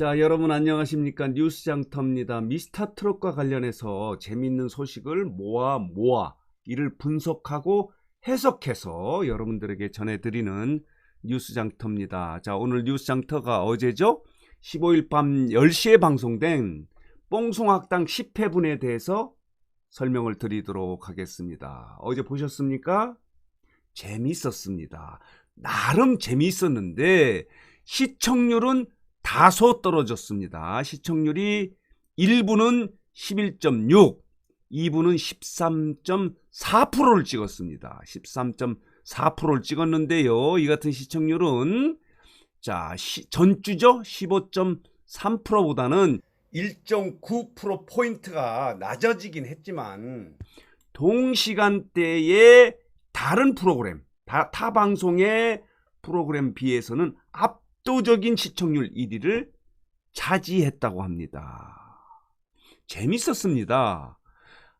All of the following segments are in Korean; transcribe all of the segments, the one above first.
자, 여러분 안녕하십니까? 뉴스 장터입니다. 미스터 트롯과 관련해서 재밌는 소식을 모아 모아 이를 분석하고 해석해서 여러분들에게 전해드리는 뉴스 장터입니다. 자, 오늘 뉴스 장터가 어제죠? 15일 밤 10시에 방송된 뽕송학당 10회분에 대해서 설명을 드리도록 하겠습니다. 어제 보셨습니까? 재미있었습니다. 나름 재미있었는데 시청률은 다소 떨어졌습니다. 시청률이 1부는 11.6, 2부는 13.4%를 찍었습니다. 13.4%를 찍었는데요. 이 같은 시청률은 자, 시, 전주죠? 15.3%보다는 1.9% 포인트가 낮아지긴 했지만 동시간대의 다른 프로그램, 다, 타 방송의 프로그램 비해서는 압도적인 시청률 1위를 차지했다고 합니다. 재밌었습니다.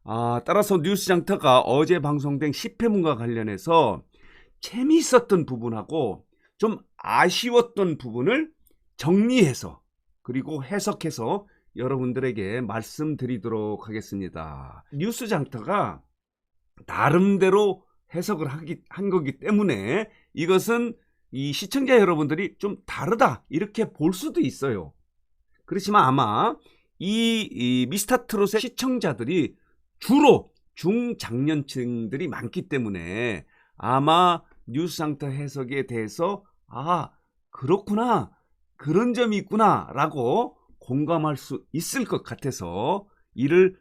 아, 따라서 뉴스 장터가 어제 방송된 10회문과 관련해서 재미있었던 부분하고 좀 아쉬웠던 부분을 정리해서 그리고 해석해서 여러분들에게 말씀드리도록 하겠습니다. 뉴스 장터가 나름대로 해석을 하기, 한 거기 때문에 이것은 이 시청자 여러분들이 좀 다르다 이렇게 볼 수도 있어요. 그렇지만 아마 이, 이 미스터 트롯의 시청자들이 주로 중장년층들이 많기 때문에 아마 뉴스상터 해석에 대해서 아 그렇구나 그런 점이 있구나라고 공감할 수 있을 것 같아서 이를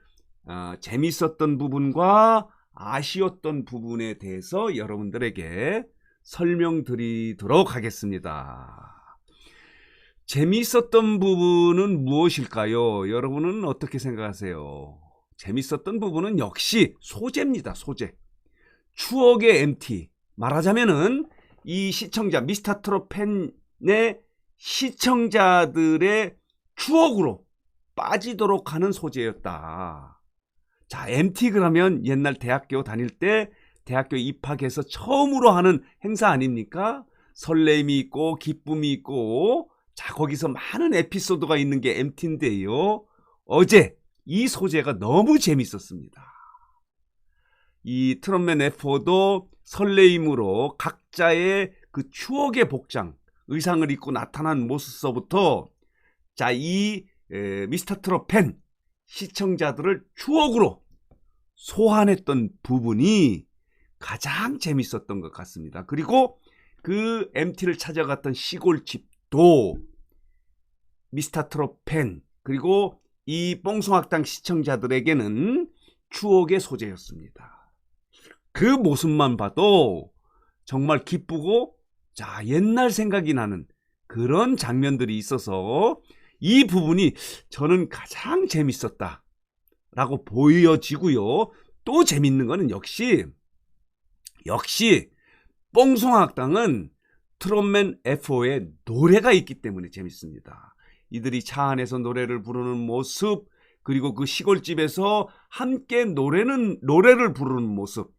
어, 재밌었던 부분과 아쉬웠던 부분에 대해서 여러분들에게 설명드리도록 하겠습니다. 재미있었던 부분은 무엇일까요? 여러분은 어떻게 생각하세요? 재밌었던 부분은 역시 소재입니다. 소재. 추억의 MT. 말하자면은 이 시청자 미스터 트롯 팬의 시청자들의 추억으로 빠지도록 하는 소재였다. 자, MT 그러면 옛날 대학교 다닐 때 대학교 입학해서 처음으로 하는 행사 아닙니까? 설렘이 있고 기쁨이 있고 자 거기서 많은 에피소드가 있는 게 MT인데요. 어제 이 소재가 너무 재밌었습니다. 이 트롯맨 F4도 설레임으로 각자의 그 추억의 복장, 의상을 입고 나타난 모습서부터 자, 이 에, 미스터 트롯 팬 시청자들을 추억으로 소환했던 부분이 가장 재밌었던 것 같습니다. 그리고 그 MT를 찾아갔던 시골집도 미스터 트롯 팬 그리고 이 뽕송학당 시청자들에게는 추억의 소재였습니다. 그 모습만 봐도 정말 기쁘고 자 옛날 생각이 나는 그런 장면들이 있어서 이 부분이 저는 가장 재밌었다 라고 보여지고요. 또 재밌는 거는 역시 역시 뽕송학당은 트롯맨 F4의 노래가 있기 때문에 재밌습니다. 이들이 차 안에서 노래를 부르는 모습, 그리고 그 시골집에서 함께 노래는, 노래를 부르는 모습.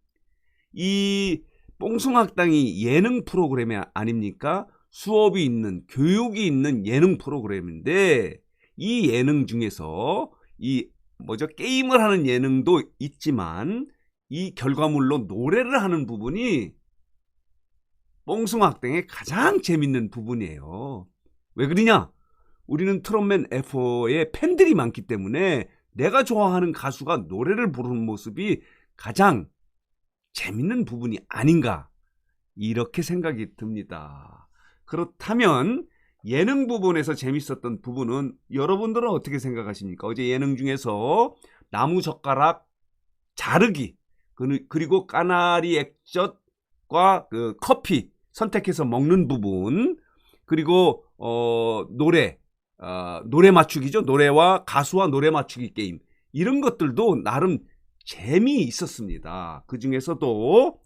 이 뽕송학당이 예능 프로그램이 아닙니까? 수업이 있는, 교육이 있는 예능 프로그램인데, 이 예능 중에서 이 뭐죠? 게임을 하는 예능도 있지만, 이 결과물로 노래를 하는 부분이 뽕숭학당의 가장 재밌는 부분이에요. 왜 그러냐? 우리는 트롯맨 F4의 팬들이 많기 때문에 내가 좋아하는 가수가 노래를 부르는 모습이 가장 재밌는 부분이 아닌가. 이렇게 생각이 듭니다. 그렇다면 예능 부분에서 재밌었던 부분은 여러분들은 어떻게 생각하십니까? 어제 예능 중에서 나무젓가락 자르기 그리고 까나리 액젓과 그 커피 선택해서 먹는 부분 그리고 어 노래 어, 노래 맞추기죠? 노래와 가수와 노래 맞추기 게임. 이런 것들도 나름 재미 있었습니다. 그 중에서도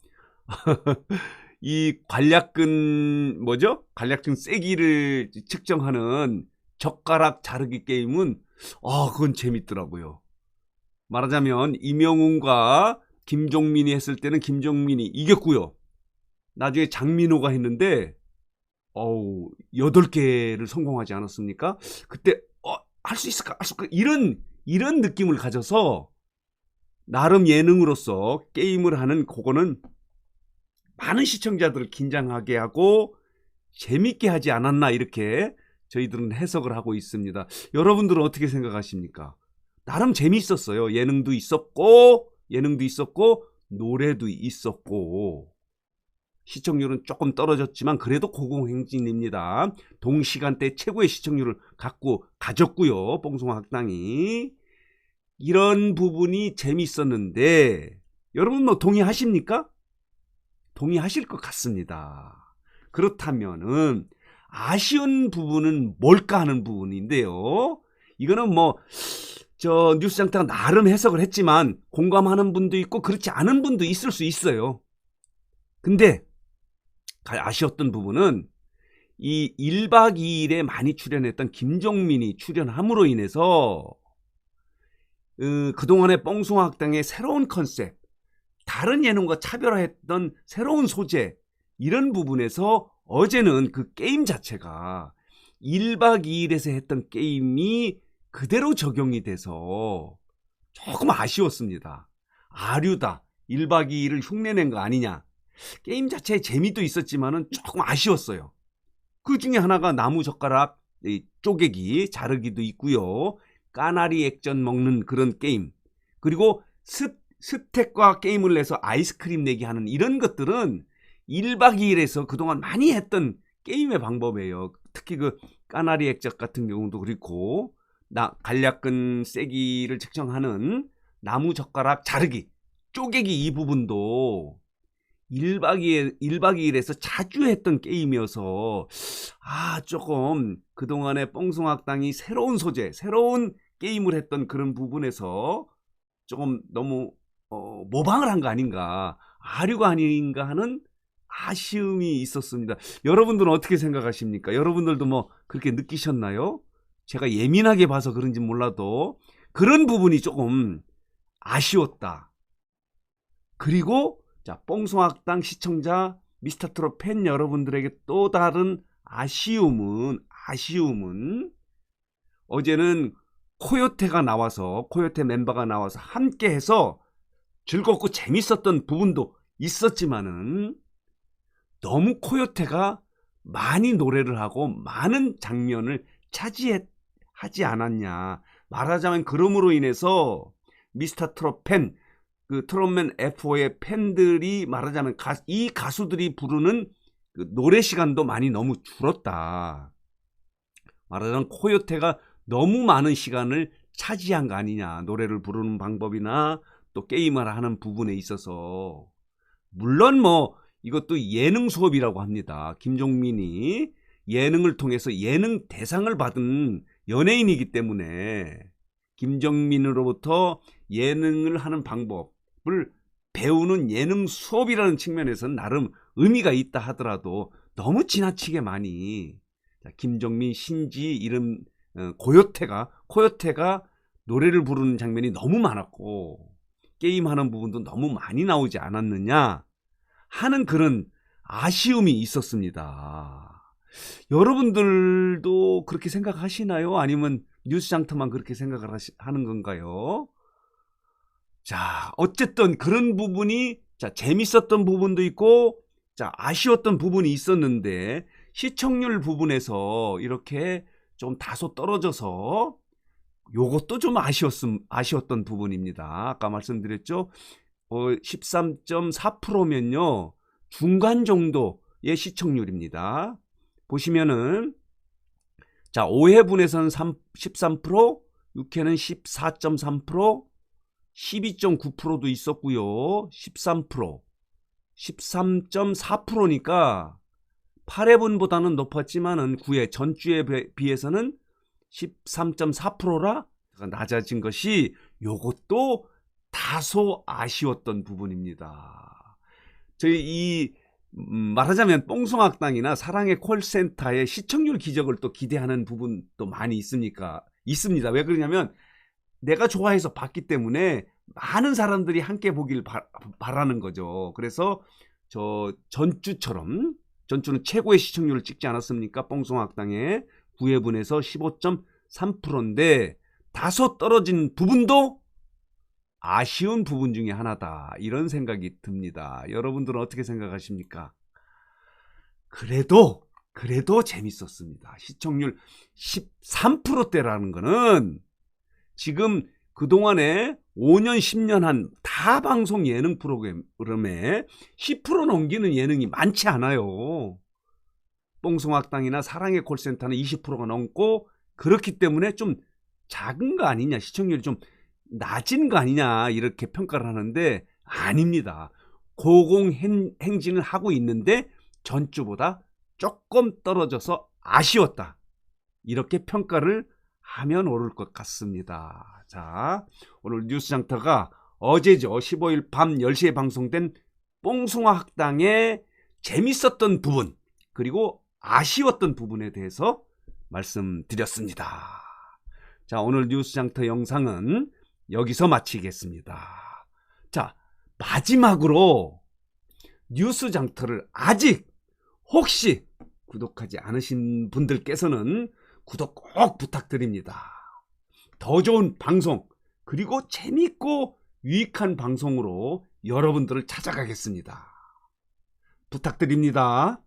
이 관략근 뭐죠? 관략근 세기를 측정하는 젓가락 자르기 게임은 아 그건 재밌더라고요. 말하자면 이명훈과 김종민이 했을 때는 김종민이 이겼고요. 나중에 장민호가 했는데 어우, 8개를 성공하지 않았습니까? 그때, 어, 할 수 있을까? 할 수 있을까? 이런, 이런 느낌을 가져서, 나름 예능으로서 게임을 하는 그거는 많은 시청자들을 긴장하게 하고, 재밌게 하지 않았나, 이렇게 저희들은 해석을 하고 있습니다. 여러분들은 어떻게 생각하십니까? 나름 재밌었어요. 예능도 있었고, 예능도 있었고, 노래도 있었고, 시청률은 조금 떨어졌지만 그래도 고공행진입니다. 동시간대 최고의 시청률을 갖고 가졌고요. 뽕송학당이 이런 부분이 재밌었는데 여러분 뭐 동의하십니까? 동의하실 것 같습니다. 그렇다면은 아쉬운 부분은 뭘까 하는 부분인데요. 이거는 뭐 저 뉴스 장터가 나름 해석을 했지만 공감하는 분도 있고 그렇지 않은 분도 있을 수 있어요. 근데 아쉬웠던 부분은 이 1박 2일에 많이 출연했던 김종민이 출연함으로 인해서 어, 그동안의 뻥숭학당의 새로운 컨셉, 다른 예능과 차별화했던 새로운 소재 이런 부분에서 어제는 그 게임 자체가 1박 2일에서 했던 게임이 그대로 적용이 돼서 조금 아쉬웠습니다. 아류다. 1박 2일을 흉내낸 거 아니냐. 게임 자체의 재미도 있었지만은 조금 아쉬웠어요. 그 중에 하나가 나무 젓가락 이 쪼개기, 자르기도 있고요. 까나리 액젓 먹는 그런 게임. 그리고 스, 스택과 게임을 내서 아이스크림 내기 하는 이런 것들은 1박 2일에서 그동안 많이 했던 게임의 방법이에요. 특히 그 까나리 액젓 같은 경우도 그렇고 나 간략근 세기를 측정하는 나무 젓가락 자르기, 쪼개기 이 부분도 1박 2일, 1박 2일에서 자주 했던 게임이어서, 아, 조금 그동안의 뽕송학당이 새로운 소재, 새로운 게임을 했던 그런 부분에서 조금 너무, 어, 모방을 한 거 아닌가, 아류가 아닌가 하는 아쉬움이 있었습니다. 여러분들은 어떻게 생각하십니까? 여러분들도 뭐 그렇게 느끼셨나요? 제가 예민하게 봐서 그런지 몰라도 그런 부분이 조금 아쉬웠다. 그리고 자, 뽕송학당 시청자 미스터트롯 팬 여러분들에게 또 다른 아쉬움은 아쉬움은 어제는 코요테가 나와서 코요테 멤버가 나와서 함께 해서 즐겁고 재밌었던 부분도 있었지만은 너무 코요테가 많이 노래를 하고 많은 장면을 차지 하지 않았냐 말하자면 그럼으로 인해서 미스터 트롯 팬 그 트롯맨 F4의 팬들이 말하자면 가, 이 가수들이 부르는 그 노래 시간도 많이 너무 줄었다. 말하자면 코요테가 너무 많은 시간을 차지한 거 아니냐. 노래를 부르는 방법이나 또 게임을 하는 부분에 있어서. 물론 뭐 이것도 예능 수업이라고 합니다. 김종민이 예능을 통해서 예능 대상을 받은 연예인이기 때문에 김정민으로부터 예능을 하는 방법을 배우는 예능 수업이라는 측면에서는 나름 의미가 있다 하더라도 너무 지나치게 많이 김정민, 신지 이름 어, 고요태가 코요태가 노래를 부르는 장면이 너무 많았고 게임하는 부분도 너무 많이 나오지 않았느냐 하는 그런 아쉬움이 있었습니다. 여러분들도 그렇게 생각하시나요? 아니면 뉴스 장터만 그렇게 생각을 하시, 하는 건가요? 자, 어쨌든 그런 부분이 자, 재밌었던 부분도 있고 자, 아쉬웠던 부분이 있었는데 시청률 부분에서 이렇게 좀 다소 떨어져서 요것도 좀 아쉬웠음 아쉬웠던 부분입니다. 아까 말씀드렸죠. 어, 13.4%면요. 중간 정도의 시청률입니다. 보시면은 자, 5회분에서는 3, 13%, 6회는 14.3%, 12.9%도 있었고요. 13%, 13.4%니까 8회분보다는 높았지만은 9회 전주에 비해서는 13.4%라 낮아진 것이 요것도 다소 아쉬웠던 부분입니다. 저희 이 음, 말하자면 뽕송학당이나 사랑의 콜센터의 시청률 기적을 또 기대하는 부분도 많이 있으니까 있습니다. 왜 그러냐면 내가 좋아해서 봤기 때문에 많은 사람들이 함께 보길 바, 라는 거죠. 그래서 저 전주처럼 전주는 최고의 시청률을 찍지 않았습니까? 뽕송학당에 9회분에서 15.3%인데 다소 떨어진 부분도 아쉬운 부분 중에 하나다. 이런 생각이 듭니다. 여러분들은 어떻게 생각하십니까? 그래도 그래도 재밌었습니다. 시청률 13%대라는 거는 지금 그동안에 5년, 10년 한 다 방송 예능 프로그램에 10% 넘기는 예능이 많지 않아요. 뽕송학당이나 사랑의 콜센터는 20%가 넘고 그렇기 때문에 좀 작은 거 아니냐, 시청률이 좀 낮은 거 아니냐 이렇게 평가를 하는데 아닙니다. 고공행진을 하고 있는데 전주보다 조금 떨어져서 아쉬웠다. 이렇게 평가를 하면 옳을 것 같습니다. 자, 오늘 뉴스 장터가 어제죠. 15일 밤 10시에 방송된 뽕숭아 학당의 재밌었던 부분, 그리고 아쉬웠던 부분에 대해서 말씀드렸습니다. 자, 오늘 뉴스 장터 영상은 여기서 마치겠습니다. 자, 마지막으로 뉴스 장터를 아직 혹시 구독하지 않으신 분들께서는 구독 꼭 부탁드립니다. 더 좋은 방송, 그리고 재밌고 유익한 방송으로 여러분들을 찾아가겠습니다. 부탁드립니다.